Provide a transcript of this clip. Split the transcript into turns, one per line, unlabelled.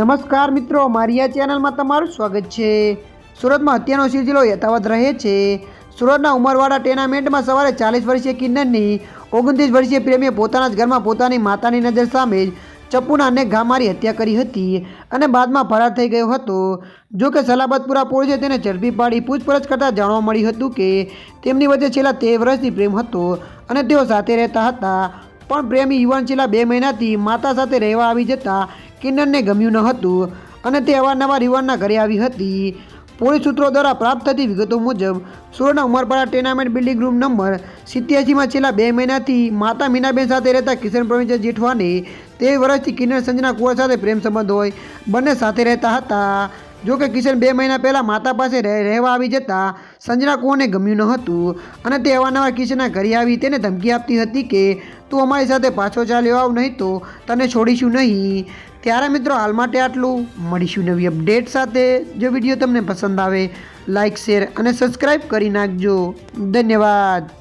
નમસ્કાર મિત્રો, મારી આ ચેનલમાં તમારું સ્વાગત છે. સુરતમાં હત્યાનો સિલસિલો યથાવત રહે છે. સુરતના ઉમરવાડા ટેનામેન્ટમાં સવારે ચાલીસ વર્ષીય કિન્નરની, ઓગણત્રીસ વર્ષીય પ્રેમીએ પોતાના જ ઘરમાં પોતાની માતાની નજર સામે જ ચપ્પુના અનેક ઘા મારી હત્યા કરી હતી અને બાદમાં ફરાર થઈ ગયો હતો. જો કે સલાબતપુરા પોલીસે તેને ઝડપી પાડી પૂછપરછ કરતાં જાણવા મળ્યું હતું કે તેમની વચ્ચે છેલ્લા તેર વર્ષથી પ્રેમ હતો અને તેઓ સાથે રહેતા હતા. પણ પ્રેમી યુવાન છેલ્લા બે મહિનાથી માતા સાથે રહેવા આવી જતાં કિન્નરને ગમ્યું ન હતું અને તે અવારનવાર યુવાનના ઘરે આવી હતી. પોલીસ સૂત્રો દ્વારા પ્રાપ્ત થતી વિગતો મુજબ સુરતના Umarpada tenement building room number સિત્યાસીમાં છેલ્લા બે મહિનાથી માતા મીનાબેન સાથે રહેતા કિશન પ્રવીણ જેઠવાને તે વર્ષથી કિન્નર સંજના કુંવર સાથે પ્રેમ સંબંધ હોય, બંને સાથે રહેતા હતા. જો કે કિશન બે મહિના પહેલાં માતા પાસે રહે- રહેવા આવી જતાં સંજના કુંવરને ગમ્યું ન હતું. અને તે અવારનવાર કિશનના ઘરે આવી તેને ધમકી આપતી હતી કે, તું અમારી સાથે પાછો ચાલ્યો આવ, નહીં તો તને છોડીશું નહીં. ત્યારે મિત્રો હાલ માટે આટલું. મળીશું નવી અપડેટ સાથે. જો વીડિયો તમને પસંદ આવે લાઇક શેર અને સબસ્ક્રાઈબ કરી નાખજો. ધન્યવાદ.